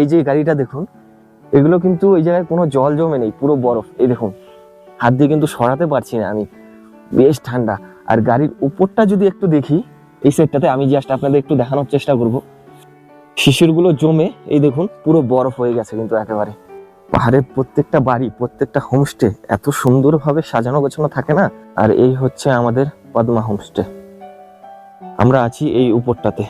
এই যে গাড়িটা দেখুন, এগুলো কিন্তু এই জায়গায় কোনো জল জমে নেই, পুরো বরফ। এই দেখুন, হাত দিয়ে কিন্তু সরাতে পারছি না আমি। বেশ ঠান্ডা। আর গাড়ির উপরটা যদি একটু দেখি, এই সাইডটাতে আমি জাস্ট আপনাদের একটু দেখানোর চেষ্টা করব। শিশিরগুলো জমে, এই দেখুন, পুরো বরফ হয়ে গেছে কিন্তু একেবারে। পাহাড়ের প্রত্যেকটা বাড়ি, প্রত্যেকটা হোমস্টে এত সুন্দরভাবে সাজানো গোছানো থাকে না? আর এই হচ্ছে আমাদের পদ্মা হোমস্টে আমরা আছি এই উপরটাতে।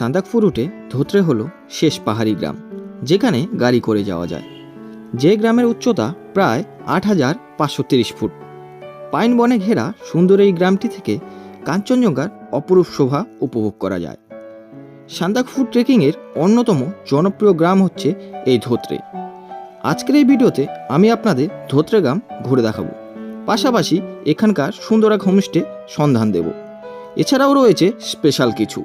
সান্দাকফু রুটে ধোত্রে হলো শেষ পাহাড়ি গ্রাম, যেখানে গাড়ি করে যাওয়া যায়। যে গ্রামের উচ্চতা প্রায় আট হাজার পাঁচশো তিরিশ ফুট। পাইন বনে ঘেরা সুন্দর এই গ্রামটি থেকে কাঞ্চনজঙ্ঘার অপরূপ শোভা উপভোগ করা যায়। সান্দাকফু ট্রেকিংয়ের অন্যতম জনপ্রিয় গ্রাম হচ্ছে এই ধোত্রে। আজকের এই ভিডিওতে আমি আপনাদের ধোত্রে গ্রাম ঘুরে দেখাবো। পাশাপাশি এখানকার সুন্দর এক হোমস্টে সন্ধান দেব। এছাড়াও রয়েছে স্পেশাল কিছু।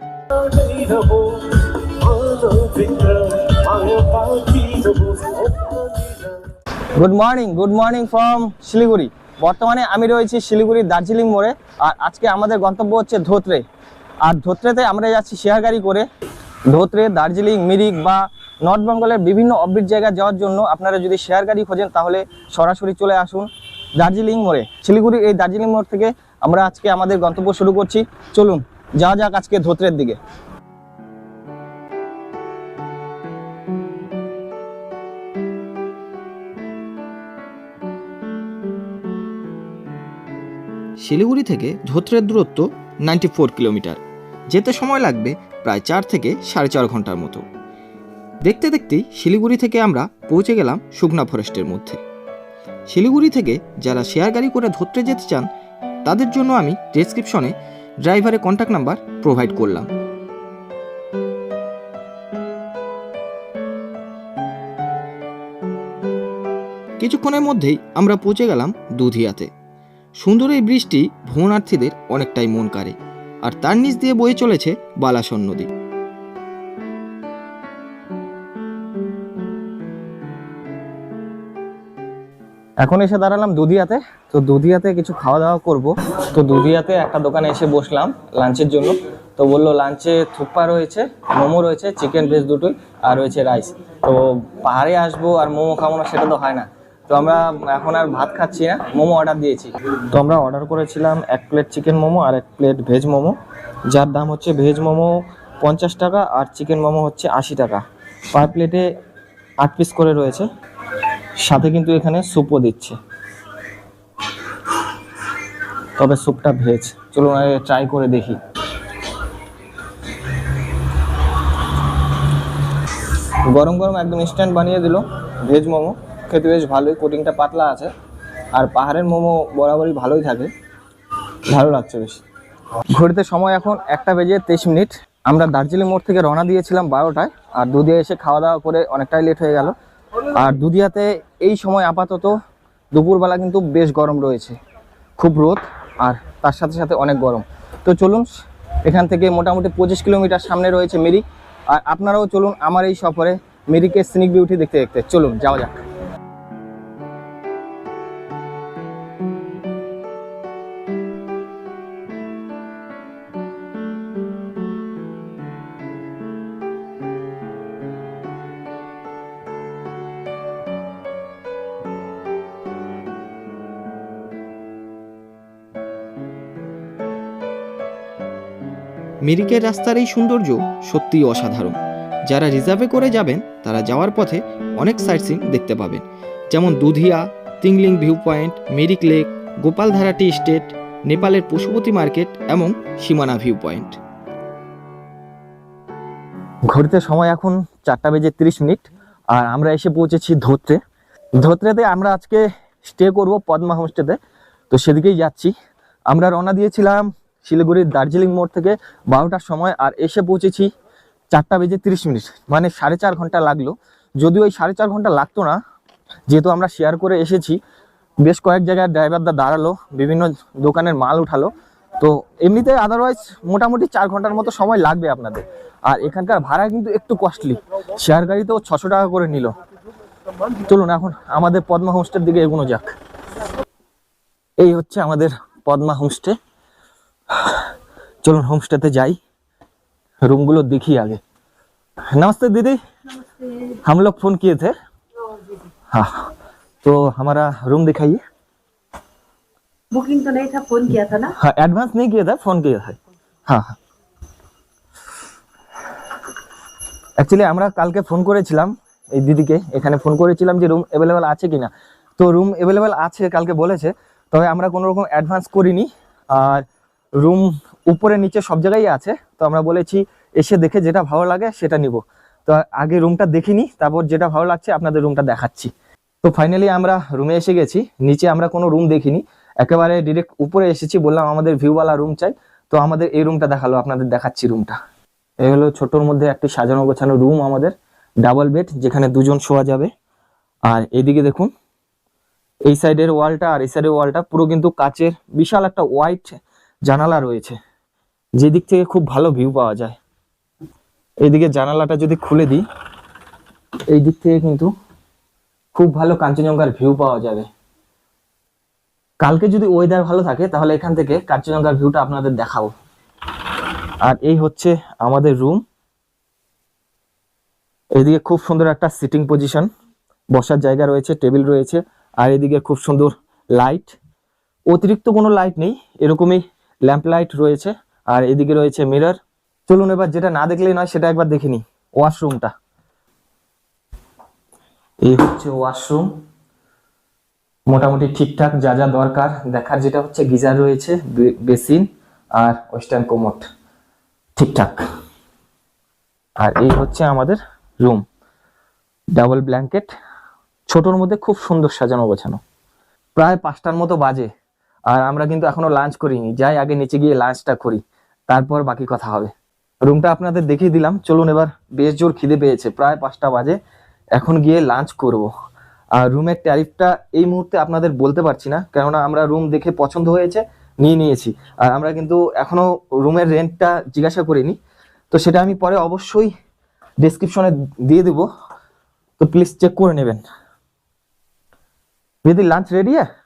Good morning good morning from Siliguri বর্তমানে আমি রয়েছি শিলিগুড়ির দার্জিলিং মোড়ে, আর আজকে আমাদের গন্তব্য হচ্ছে ধোত্রে। আর ধোত্রেতে আমরা যাচ্ছি শেয়ার গাড়ি করে। ধোত্রে, দার্জিলিং, মিরিক বা নর্থ বেঙ্গলের বিভিন্ন অববিট জায়গায় যাওয়ার জন্য আপনারা যদি শেয়ার গাড়ি খোঁজেন, তাহলে সরাসরি চলে আসুন দার্জিলিং মোড়ে। শিলিগুড়ির এই দার্জিলিং মোড় থেকে আমরা আজকে আমাদের গন্তব্য শুরু করছি। চলুন। যাওয়া যাক আজকে ধোত্রের দিকে। শিলিগুড়ি থেকে ধোত্রের দূরত্ব নাইনটি কিলোমিটার। যেতে সময় লাগবে প্রায় চার থেকে সাড়ে চার ঘণ্টার মতো। দেখতে দেখতেই শিলিগুড়ি থেকে আমরা পৌঁছে গেলাম শুকনা ফরেস্টের মধ্যে। শিলিগুড়ি থেকে যারা শেয়ার গাড়ি করে ধরতে যেতে চান, তাদের জন্য আমি ডেসক্রিপশনে ড্রাইভারের কন্ট্যাক্ট নাম্বার প্রোভাইড করলাম। কিছুক্ষণের মধ্যেই আমরা পৌঁছে গেলাম দুধিয়াতে। সুন্দর এই বৃষ্টি ভ্রমণার্থীদের অনেকটাই মন কাড়ে, আর তার নিচ দিয়ে বয়ে চলেছে বালাসন নদী। এখন এসে দাঁড়ালাম দুধিয়াতে। তো দুধিয়াতে কিছু খাওয়া দাওয়া করব। তো দুধিয়াতে একটা দোকানে এসে বসলাম লাঞ্চের জন্য। তো বলল, লাঞ্চে থুপ্পা রয়েছে, মোমো রয়েছে, চিকেন ভেজ দুটোই, আর রয়েছে রাইস তো পাহাড়ে আসব আর মোমো খাব না, সেটা তো হয় না। তো আমরা এখন আর ভাত খাচ্ছি না, মোমো অর্ডার দিয়েছি। তো আমরা অর্ডার করেছিলাম এক প্লেট চিকেন মোমো আর এক প্লেট ভেজ মোমো। যার দাম হচ্ছে ভেজ মোমো পঞ্চাশ টাকা আর চিকেন মোমো হচ্ছে আশি টাকা। পার প্লেটে আট পিস করে রয়েছে। সাথে কিন্তু এখানে স্যুপও দিচ্ছে। তবে স্যুপটা ভেজ, চলুন আগে ট্রাই করে দেখি। গরম গরম একদম ইনস্ট্যান্ট বানিয়ে দিল। ভেজ মোমো, খেতে বেশ ভালোই কোটিংটা পাতলা আছে। আর পাহাড়ের মোমো বরাবরই ভালোই থাকে। ভালো লাগছে বেশ। ঘড়িতে সময় এখন একটা বেজে তেইশ মিনিট। আমরা দার্জিলিং মোড় থেকে রওনা দিয়েছিলাম বারোটায়। আর দুদিয়া এসে খাওয়া দাওয়া করে অনেকটাই লেট হয়ে গেল। আর দুদিয়াতে এই সময় আপাতত দুপুরবেলা কিন্তু বেশ গরম রয়েছে। খুব রোদ আর তার সাথে সাথে অনেক গরম। তো চলুন, এখান থেকে মোটামুটি পঁচিশ কিলোমিটার সামনে রয়েছে মেরি আর আপনারাও চলুন আমার এই সফরে মেরিকে সিনিক বিউটি দেখতে দেখতে। চলুন, যাওয়া যাক। মিরিকের রাস্তার এই সৌন্দর্য সত্যিই অসাধারণ। যারা রিজার্ভে করে যাবেন, তারা যাওয়ার পথে অনেক সাইটসিং দেখতে পাবেন। যেমন Dudhia, Tingling view point, Mirik lake Gopaldhara tea estate, নেপালের পশুপতি মার্কেট এবং সীমানা ভিউ পয়েন্ট। ঘড়িতে সময় এখন চারটা বেজে তিরিশ মিনিট, আর আমরা এসে পৌঁছেছি ধোত্রে। ধোত্রেতে আমরা আজকে স্টে করব পদ্মা হোমস্টেতে তো সেদিকেই যাচ্ছি। আমরা রওনা দিয়েছিলাম শিলিগুড়ির দার্জিলিং মোড় থেকে বারোটার সময় আর এসে পৌঁছেছি চারটা বেজে তিরিশ মিনিট মানে সাড়ে চার ঘণ্টা লাগল। যদিও ওই সাড়ে চার ঘণ্টা লাগতো না, যেহেতু আমরা শেয়ার করে এসেছি, বেশ কয়েক জায়গায় ড্রাইভারদা দাঁড়াল, বিভিন্ন দোকানের মাল উঠালো। তো এমনিতে আদারওয়াইজ মোটামুটি চার ঘণ্টার মতো সময় লাগবে আপনাদের। আর এখানকার ভাড়া কিন্তু একটু কস্টলি শেয়ার গাড়িতেও ছশো টাকা করে নিল। চলুন এখন আমাদের পদ্মা হোমস্টের দিকে এগোনো যাক। এই হচ্ছে আমাদের পদ্মা হোমস্টে চলুন হোমস্টেতে যাই। রুমগুলো দেখি আগে। नमस्ते দিদি। हम लोग फोन किए थे हाँ तो हमारा रूम दिखाइए बुकिंग तो नहीं था फोन किया था ना हाँ एडवांस नहीं किया था फोन किया था অ্যাকচুয়ালি আমরা কালকে ফোন করেছিলাম এই দিদিকে। এখানে ফোন করেছিলাম যে রুম অ্যাভেলেবেল আছে কিনা। তো রুম অ্যাভেলেবেল আছে কালকে বলেছে। তবে আমরা কোনো রকম অ্যাডভান্স করিনি। আর রুম উপরে, নিচে সব জায়গায় আছে। তো আমরা বলেছি, এসে দেখে যেটা ভালো লাগে সেটা নিব। তো আগে রুমটা দেখিনি, তারপর যেটা ভালো লাগছে আপনাদের রুমটা দেখাচ্ছি। তো ফাইনালি আমরা রুমে এসে গেছি। নিচে আমরা কোনো রুম দেখিনি। একেবারে ডিরেক্ট উপরে এসেছি বললাম, আমাদের ভিউওয়ালা রুম চাই। তো আমাদের এই রুমটা দেখাল, আপনাদের দেখাচ্ছি রুমটা এই হলো ছোটোর মধ্যে একটি সাজানো গোছানো রুম আমাদের ডাবল বেড যেখানে দুজন শোয়া যাবে। আর এদিকে দেখুন, এই সাইডের ওয়ালটা আর এই সাইডের ওয়ালটা পুরো কিন্তু কাচের, বিশাল একটা হোয়াইট জানালা রয়েছে। যে দিক থেকে খুব ভালো ভিউ পাওয়া যায়। এইদিকে জানালাটা যদি খুলে দিই এই দিক থেকে কিন্তু খুব ভালো কাঞ্চনজঙ্ঘার ভিউ পাওয়া যাবে। কালকে যদি ওয়েদার ভালো থাকে, তাহলে এখান থেকে কাঞ্চনজঙ্ঘার ভিউটা আপনাদের দেখাবো। আর এই হচ্ছে আমাদের রুম এদিকে খুব সুন্দর একটা সিটিং পজিশন বসার জায়গা রয়েছে টেবিল রয়েছে। আর এদিকে খুব সুন্দর লাইট অতিরিক্ত কোনো লাইট নেই। এরকমই ল্যাম্প লাইট রয়েছে, আর এদিকে রয়েছে মিরর। চলুন এবার যেটা না দেখলেই নয়, সেটা একবার দেখে নিই, ওয়াশরুমটা। এই হচ্ছে ওয়াশরুম। মোটামুটি ঠিকঠাক, যা যা দরকার। দেখার যেটা হচ্ছে, গিজার রয়েছে বেসিন আর ওয়েস্টার্ন কোমোট। ঠিকঠাক। আর এই হচ্ছে আমাদের রুম। ডাবল ব্ল্যাঙ্কেট, ছোটোর মধ্যে খুব সুন্দর সাজানো গোছানো। প্রায় পাঁচটার মতো বাজে। আর আমরা কিন্তু এখনও লাঞ্চ করিনি। যাই, আগে নিচে গিয়ে লাঞ্চটা করি। তারপর বাকি কথা হবে। রুমটা আপনাদের দেখিয়ে দিলাম। চলুন এবার বেশ জোর খিদে পেয়েছে। প্রায় পাঁচটা বাজে। এখন গিয়ে লাঞ্চ করব। আর রুমের ট্যারিফটা এই মুহূর্তে আপনাদের বলতে পারছি না। কেননা আমরা রুম দেখে পছন্দ হয়েছে, নিয়ে নিয়েছি। আর আমরা কিন্তু এখনও রুমের রেন্টটা জিজ্ঞাসা করিনি। তো সেটা আমি পরে অবশ্যই ডেসক্রিপশনে দিয়ে দেব। তো প্লিজ চেক করে নেবেন। দিদি লাঞ্চ রেডি है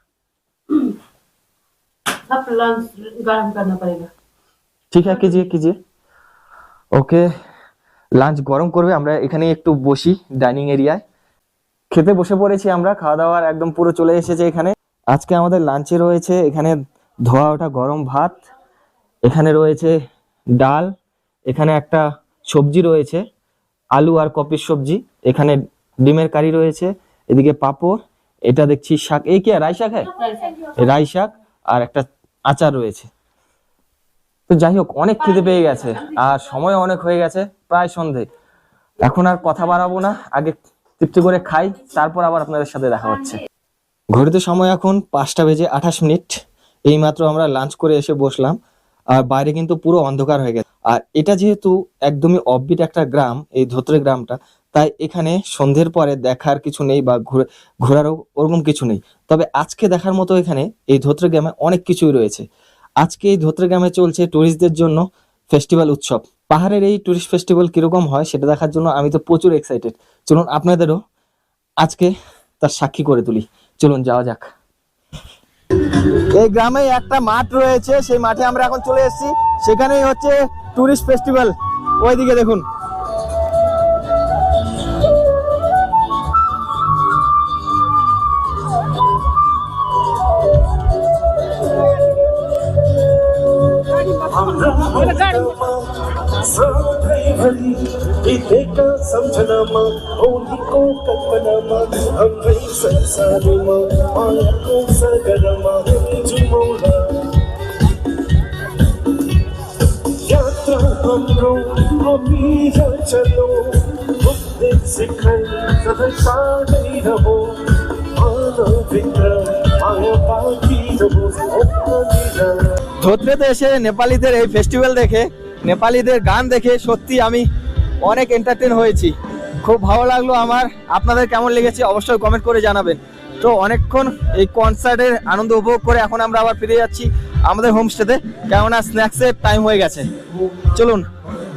सब लंच गर्म करना पड़ेगा ঠিক আছে कीजिए कीजिए ওকে লাঞ্চ গরম করবে আমরা এখানে একটু বসি ডাইনিং এরিয়ায় খেতে বসে পড়েছি আমরা খাওয়া দাওয়ার একদম পুরো চলে এসেছে এখানে আজকে আমাদের লাঞ্চে রয়েছে এখানে ধোয়া ওঠা গরম ভাত এখানে রয়েছে ডাল এখানে একটা সবজি রয়েছে আলু আর কপির সবজি এখানে ডিমের কারি রয়েছে এদিকে পাঁপড় এটা দেখছি শাক এই কি রাই শাক হ্যাঁ রাই শাক আর একটা আচার রয়েছে। তো যাই হোক, অনেক খিদে পেয়ে গেছে আর সময় অনেক হয়ে গেছে, প্রায় সন্ধে। এখন আর কথা বাড়াবো না, আগে তৃপ্তি করে খাই, তারপর আবার আপনাদের সাথে দেখা হচ্ছে। ঘড়িতে সময় এখন পাঁচটা বেজে আঠাশ মিনিট, এইমাত্র আমরা লাঞ্চ করে এসে বসলাম, আর বাইরে কিন্তু পুরো অন্ধকার হয়ে গেছে। আর এটা যেহেতু একদমই অফবিট একটা গ্রাম, এই ধোত্রে গ্রামটা তাই এখানে সন্ধ্যের পরে দেখার কিছু নেই বা ঘুরে, ঘোরারও ওরকম কিছু নেই। তবে আজকে দেখার মতো এখানে এই ধোত্রে গ্রামে অনেক কিছুই রয়েছে। আজকে এই ধোত্রে গ্রামে চলছে টুরিস্টদের জন্য ফেস্টিভ্যাল উৎসব। পাহাড়ের এই টুরিস্ট ফেস্টিভ্যাল কীরকম হয় সেটা দেখার জন্য আমি তো প্রচুর এক্সাইটেড চলুন আপনাদেরও আজকে তার সাক্ষী করে তুলি। চলুন যাওয়া যাক। এই গ্রামে একটা মাঠ রয়েছে, সেই মাঠে আমরা এখন চলে এসেছি। সেখানেই হচ্ছে টুরিস্ট ফেস্টিভ্যাল ওইদিকে দেখুন। भरी विधेका समझनामा होलीको कल्पनामा हाम्रै संसारमा मायाको सागरमा जुमौला यात्रा हाम्रो हामी चलो मुक्ति शिखर सधैँ साँदै रहो मानवभित्र माया बाँकी रहोस् ओखलीला ধোত্রেতে এসে নেপালিদের এই ফেস্টিভ্যাল দেখে, নেপালিদের গান দেখে সত্যি আমি অনেক এন্টারটেন হয়েছি। খুব ভালো লাগল আমার। আপনাদের কেমন লেগেছে অবশ্যই কমেন্ট করে জানাবেন। তো অনেকক্ষণ এই কনসার্টের আনন্দ উপভোগ করে এখন আমরা আবার ফিরে যাচ্ছি আমাদের হোমস্টেতে কেননা স্ন্যাক্সের টাইম হয়ে গেছে। চলুন,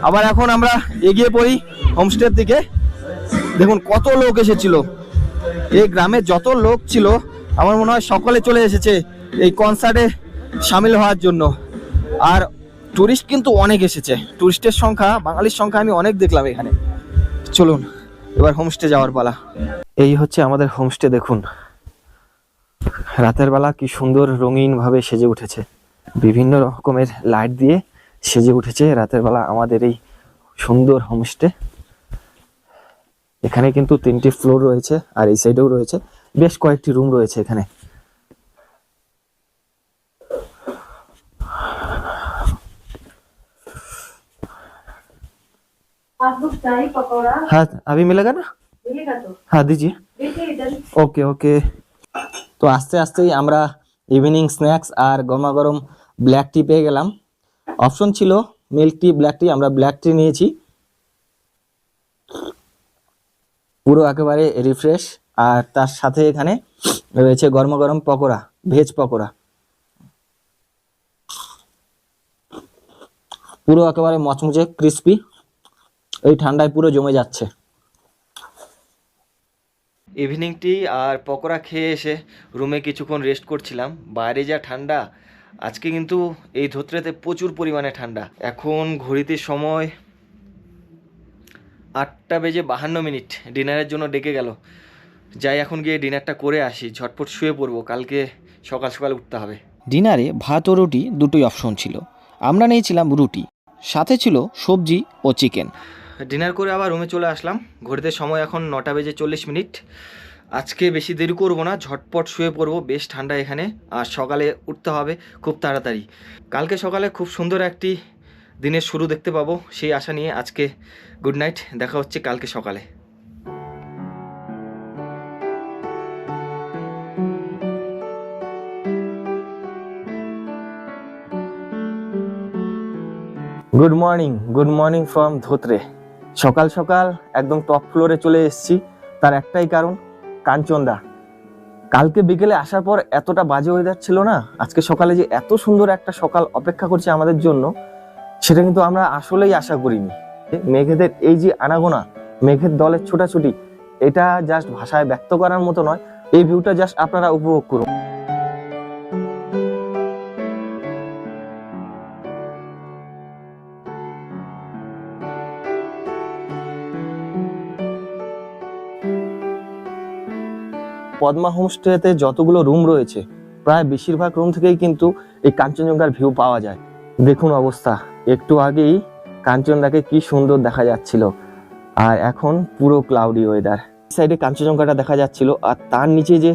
আবার এখন আমরা এগিয়ে পড়ি হোমস্টের দিকে। দেখুন, কত লোক এসেছিল। এই গ্রামে যত লোক ছিল আমার মনে হয় সকলে চলে এসেছে এই কনসার্টে সামিল হওয়ার জন্য। আর টুরিস্ট কিন্তু অনেক এসেছে। টুরিস্টের সংখ্যা, বাঙালির সংখ্যা আমি অনেক দেখলাম এখানে। চলুন, এবার হোমস্টে যাওয়ার পালা। এই হচ্ছে আমাদের হোমস্টে দেখুন। রাতের বেলা কি সুন্দর রঙিন ভাবে সেজে উঠেছে। বিভিন্ন রকমের লাইট দিয়ে সেজে উঠেছে রাতের বেলা আমাদের এই সুন্দর হোমস্টে এখানে কিন্তু তিনটি ফ্লোর রয়েছে আর এই সাইডেও রয়েছে। বেশ কয়েকটি রুম রয়েছে এখানে पासबुक चाय पकौड़ा हाँ अभी मिलेगा ना मिलेगा तो हाँ दीजिए देखिए इधर ওকে ওকে তো আস্তে আস্তেই আমরা ইভিনিং স্ন্যাক্স আর গরমা গরম ব্ল্যাক টি পেয়ে গেলাম অপশন ছিল মিল্ক টি ব্ল্যাক টি আমরা ব্ল্যাক টি নিয়েছি পুরো একেবারে রিফ্রেশ আর তার সাথে এখানে রয়েছে গরম গরম পকোড়া, ভেজ পকোড়া। পুরো একেবারে মচমচে ক্রিস্পি এই ঠান্ডায় পুরো জমে যাচ্ছে। ইভিনিং টি আর পকোড়া খেয়ে এসে রুমে কিছুক্ষণ রেস্ট করছিলাম। বাইরে যা ঠান্ডা, আজকে কিন্তু এই ধোত্রেতে প্রচুর পরিমাণে ঠান্ডা। এখন ঘড়িতে সময় আটটা বেজে বাহান্ন মিনিট। ডিনারের জন্য ডেকে গেল। যাই এখন গিয়ে ডিনারটা করে আসি ঝটপট শুয়ে পড়ব কালকে সকাল সকাল উঠতে হবে। ডিনারে ভাত ও রুটি দুটোই অপশন ছিল। আমরা নিয়েছিলাম রুটি সাথে ছিল সবজি ও চিকেন। ডিনার করে আবার রুমে চলে আসলাম। ঘড়িতে সময় এখন নটা বেজে চল্লিশ মিনিট। আজকে বেশি দেরি করব না ঝটপট শুয়ে পড়ব বেশ ঠান্ডা এখানে আর সকালে উঠতে হবে খুব তাড়াতাড়ি। কালকে সকালে খুব সুন্দর একটি দিনের শুরু দেখতে পাবো সেই আশা নিয়ে আজকে গুড নাইট দেখা হচ্ছে কালকে সকালে। Good morning good morning from Dhotrey. সকাল সকাল একদম টপ ফ্লোরে চলে এসেছি। তার একটাই কারণ, কাঞ্চনদা। কালকে বিকেলে আসার পর এতটা বাজে ওয়েদার ছিল না, আজকে সকালে যে এত সুন্দর একটা সকাল অপেক্ষা করছে আমাদের জন্য, সেটা কিন্তু আমরা আসলেই আশা করিনি। মেঘেদের এই যে আনাগোনা, মেঘের দলের ছোটাছুটি, এটা জাস্ট ভাষায় ব্যক্ত করার মতো নয়, এই ভিউটা জাস্ট আপনারা উপভোগ করুন। পদ্মা হোমস্টেতে যতগুলো রুম রয়েছে, প্রায় বেশিরভাগ রুম থেকেই কিন্তু এই কাঞ্চনজঙ্ঘার ভিউ পাওয়া যায়। দেখুন অবস্থা, একটু আগেই কাঞ্চনদাকে কি সুন্দর দেখা যাচ্ছিল। আর এখন পুরো ক্লাউডি ওয়েদার সাইডে কাঞ্চনজঙ্ঘাটা দেখা যাচ্ছিল, আর তার নিচে যে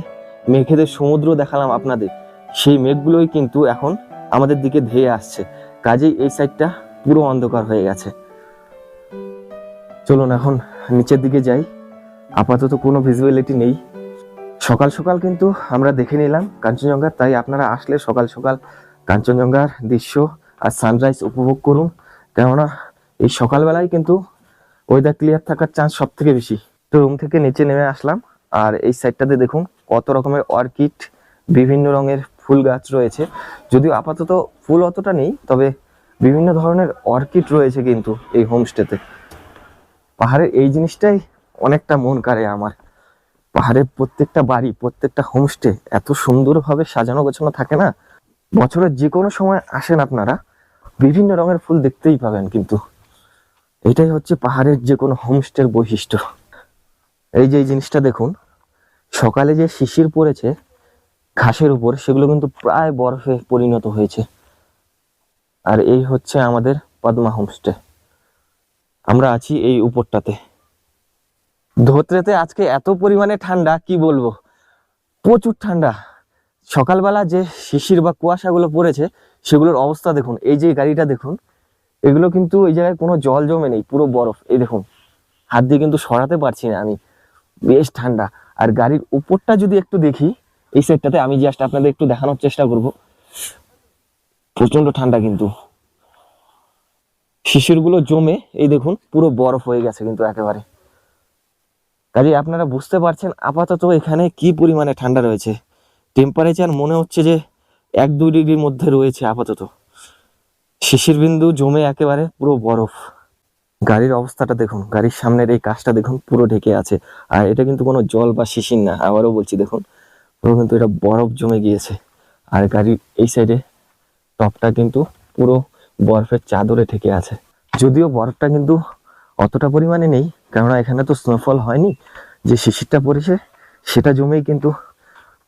মেঘেদের সমুদ্র দেখালাম আপনাদের, সেই মেঘগুলোই কিন্তু এখন আমাদের দিকে ধেয়ে আসছে। কাজেই এই সাইডটা পুরো অন্ধকার হয়ে গেছে। চলুন এখন নিচের দিকে যাই। আপাতত কোনো ভিজিবিলিটি নেই। সকাল সকাল কিন্তু আমরা দেখে নিলাম কাঞ্চনজঙ্ঘা, তাই আপনারা আসলে সকাল সকাল কাঞ্চনজঙ্ঘার দৃশ্য আর সানরাইজ উপভোগ করুন। কেননা এই সকালবেলায় কিন্তু ওয়েদার ক্লিয়ার থাকার চান্স সব থেকে বেশি। তো রুম থেকে নিচে নেমে আসলাম আর এই সাইডটাতে দেখুন কত রকমের অর্কিড বিভিন্ন রঙের ফুল গাছ রয়েছে। যদিও আপাতত ফুল অতটা নেই, তবে বিভিন্ন ধরনের অর্কিড রয়েছে কিন্তু এই হোমস্টেতে পাহাড়ের এই জিনিসটাই অনেকটা মন কাড়ে আমার। পাহাড়ের প্রত্যেকটা বাড়ি, প্রত্যেকটা হোমস্টে এত সুন্দরভাবে সাজানো গোছানো থাকে না? বছরের যে কোনো সময় আসেন আপনারা, বিভিন্ন রঙের ফুল দেখতেই পাবেন কিন্তু। এটাই হচ্ছে পাহাড়ের যে কোনো হোমস্টের বৈশিষ্ট্য। এই যে এই জিনিসটা দেখুন, সকালে যে শিশির পড়েছে, ঘাসের উপর, সেগুলো কিন্তু প্রায় বরফে পরিণত হয়েছে। আর এই হচ্ছে আমাদের পদ্মা হোমস্টে আমরা আছি এই উপরটাতে। ধোত্রেতে আজকে এত পরিমাণে ঠান্ডা, কি বলব? প্রচুর ঠান্ডা। সকালবেলা যে শিশির বা কুয়াশাগুলো পড়েছে, সেগুলোর অবস্থা দেখুন। এই যে গাড়িটা দেখুন, এগুলো কিন্তু এই জায়গায় কোনো জল জমে নেই, পুরো বরফ। এই দেখুন, হাত দিয়ে কিন্তু সরাতে পারছি না আমি। বেশ ঠান্ডা। আর গাড়ির উপরটা যদি একটু দেখি, এই সেটটাতে আমি জাস্ট আপনাদের একটু দেখানোর চেষ্টা করব। প্রচণ্ড ঠান্ডা কিন্তু। শিশিরগুলো জমে, এই দেখুন, পুরো বরফ হয়ে গেছে কিন্তু একেবারে। কাজে আপনারা বুঝতে পারছেন আপাতত এখানে কি পরিমাণে ঠান্ডা রয়েছে। টেম্পারেচার মনে হচ্ছে যে এক দুই ডিগ্রির মধ্যে রয়েছে আপাতত। শিশির বিন্দু জমে একেবারে পুরো বরফ। গাড়ির অবস্থাটা দেখুন, গাড়ির সামনের এই কাজটা দেখুন, পুরো ঢেকে আছে। আর এটা কিন্তু কোনো জল বা শিশির না, আবারও বলছি দেখুন, পুরো কিন্তু এটা বরফ জমে গিয়েছে। আর গাড়ির এই সাইডে টপটা কিন্তু পুরো বরফের চাদরে ঠেকে আছে। যদিও বরফটা কিন্তু অতটা পরিমাণে নেই কেননা এখানে তো স্নোফল হয়নি যে শিশিরটা পড়েছে সেটা জমেই কিন্তু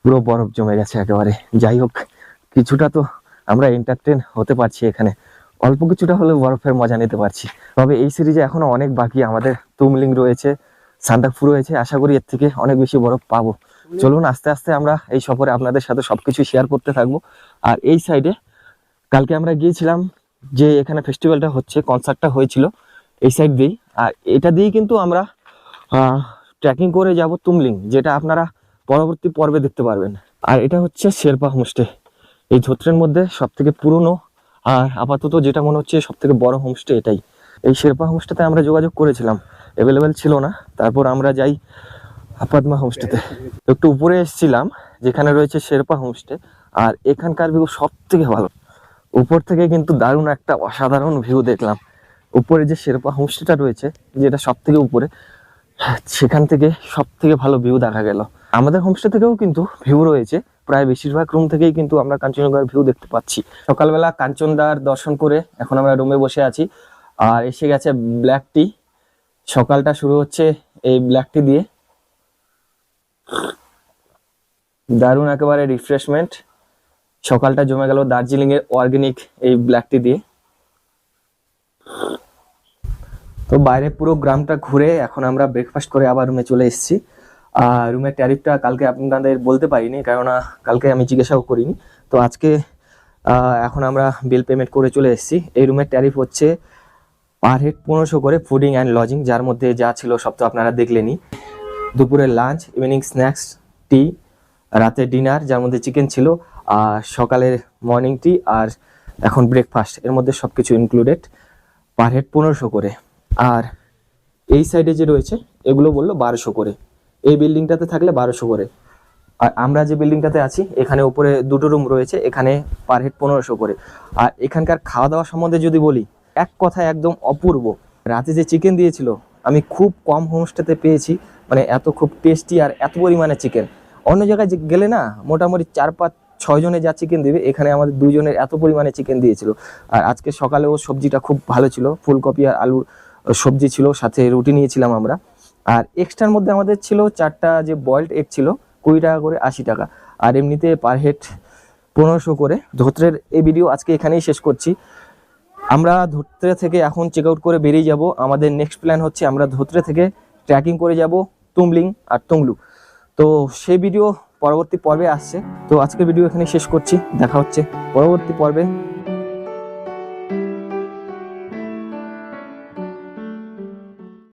পুরো বরফ জমে গেছে একেবারে। যাই হোক কিছুটা তো আমরা এন্টারটেন হতে পারছি এখানে। অল্প কিছুটা হলেও বরফের মজা নিতে পারছি। তবে এই সিরিজে এখনও অনেক বাকি আমাদের তুমলিং রয়েছে সান্দাকফু রয়েছে আশা করি এর থেকে অনেক বেশি বরফ পাবো। চলুন আস্তে আস্তে আমরা এই সফরে আপনাদের সাথে সবকিছু শেয়ার করতে থাকব। আর এই সাইডে কালকে আমরা গিয়েছিলাম যে এখানে ফেস্টিভ্যালটা হচ্ছে কনসার্টটা হয়েছিল এই সাইড দিয়েই আর এটা দিয়েই কিন্তু আমরা ট্রেকিং করে যাব তুমলিং, যেটা আপনারা পরবর্তী পর্বে দেখতে পারবেন। আর এটা হচ্ছে শেরপা হোমস্টে। এই ধোত্রের মধ্যে সব থেকে পুরনো আর আপাতত যেটা মনে হচ্ছে সব থেকে বড় হোমস্টে এটাই। এই শেরপা হোমস্টেতে আমরা যোগাযোগ করেছিলাম। অ্যাভেলেবেল ছিল না। তারপর আমরা যাই আপাদমা হোমস্টেতে। একটু উপরে এসেছিলাম, যেখানে রয়েছে শেরপা হোমস্টে। আর এখানকার ভিউ সব থেকে ভালো। উপর থেকে কিন্তু দারুণ একটা অসাধারণ ভিউ দেখলাম। উপরে যে শেরপা হোমস্টেটা রয়েছে, যেটা সব থেকে উপরে, সেখান থেকে সব থেকে ভালো ভিউ দেখা গেল। আমাদের হোমস্টে থেকেও কিন্তু ভিউ রয়েছে, প্রায় বেশিরভাগ রুম থেকেই কিন্তু আমরা কাঞ্চনজঙ্ঘার ভিউ দেখতে পাচ্ছি। সকালবেলা কাঞ্চনদার দর্শন করে এখন আমরা রুমে বসে আছি, আর এসে গেছে ব্ল্যাক টি সকালটা শুরু হচ্ছে এই ব্ল্যাক টি দিয়ে। দারুণ একেবারে রিফ্রেশমেন্ট সকালটা জমে গেল দার্জিলিং এর অর্গানিক এই ব্ল্যাক টি দিয়ে। তো বাইরে পুরো গ্রামটা ঘুরে এখন আমরা ব্রেকফাস্ট করে আবার রুমে চলে এসেছি। আর রুমের ট্যারিফটা কালকে আপনাদের বলতে পারিনি, কেননা কালকে আমি জিজ্ঞাসাও করিনি। তো আজকে এখন আমরা বিল পেমেন্ট করে চলে এসেছি। এই রুমের ট্যারিফ হচ্ছে পার হেড পনেরোশো করে ফুডিং অ্যান্ড লজিং যার মধ্যে যা ছিল সব তো আপনারা দেখলেনই। দুপুরের লাঞ্চ ইভিনিং স্ন্যাক্স টি রাতের ডিনার যার মধ্যে চিকেন ছিল, আর সকালের মর্নিং টি আর এখন ব্রেকফাস্ট এর মধ্যে সব কিছু ইনক্লুডেড পার হেড পনেরোশো করে। আর এই সাইডে যে রয়েছে, এগুলো বলল বারোশো করে। এই বিল্ডিংটাতে থাকলে বারোশো করে। আর আমরা যে বিল্ডিংটাতে আছি, এখানে উপরে দুটো রুম রয়েছে, এখানে পার হেড পনেরোশো করে। আর এখানকার খাওয়া দাওয়া সম্বন্ধে যদি বলি, এক কথা একদম অপূর্ব। রাতে যে চিকেন দিয়েছিল, আমি খুব কম হোমস্টেতে পেয়েছি মানে এত খুব টেস্টি আর এত পরিমাণে চিকেন অন্য জায়গায় গেলে না, মোটামুটি চার পাঁচ ছয় জনে যা চিকেন দেবে, এখানে আমাদের দুজনের এত পরিমাণে চিকেন দিয়েছিল। আর আজকে সকালেও সবজিটা খুব ভালো ছিল, ফুলকপি আর আলুর সবজি ছিল, সাথে রুটি নিয়েছিলাম আমরা। আর এক্সট্রার মধ্যে আমাদের ছিল চারটা যে বয়েলড এগ ছিল, কুড়ি টাকা করে আশি টাকা। আর এমনিতে পার হেড পনেরোশো করে। ধোত্রের এই ভিডিও আজকে এখানেই শেষ করছি। আমরা ধোত্রে থেকে এখন চেক আউট করে বেরিয়ে যাব। আমাদের নেক্সট প্ল্যান হচ্ছে আমরা ধোত্রে থেকে ট্রেকিং করে যাব তুমলিং আর তুংলু তো সেই ভিডিও পরবর্তী পর্বে আসছে। তো আজকের ভিডিও এখানে শেষ করছি। দেখা হচ্ছে পরবর্তী পর্বে।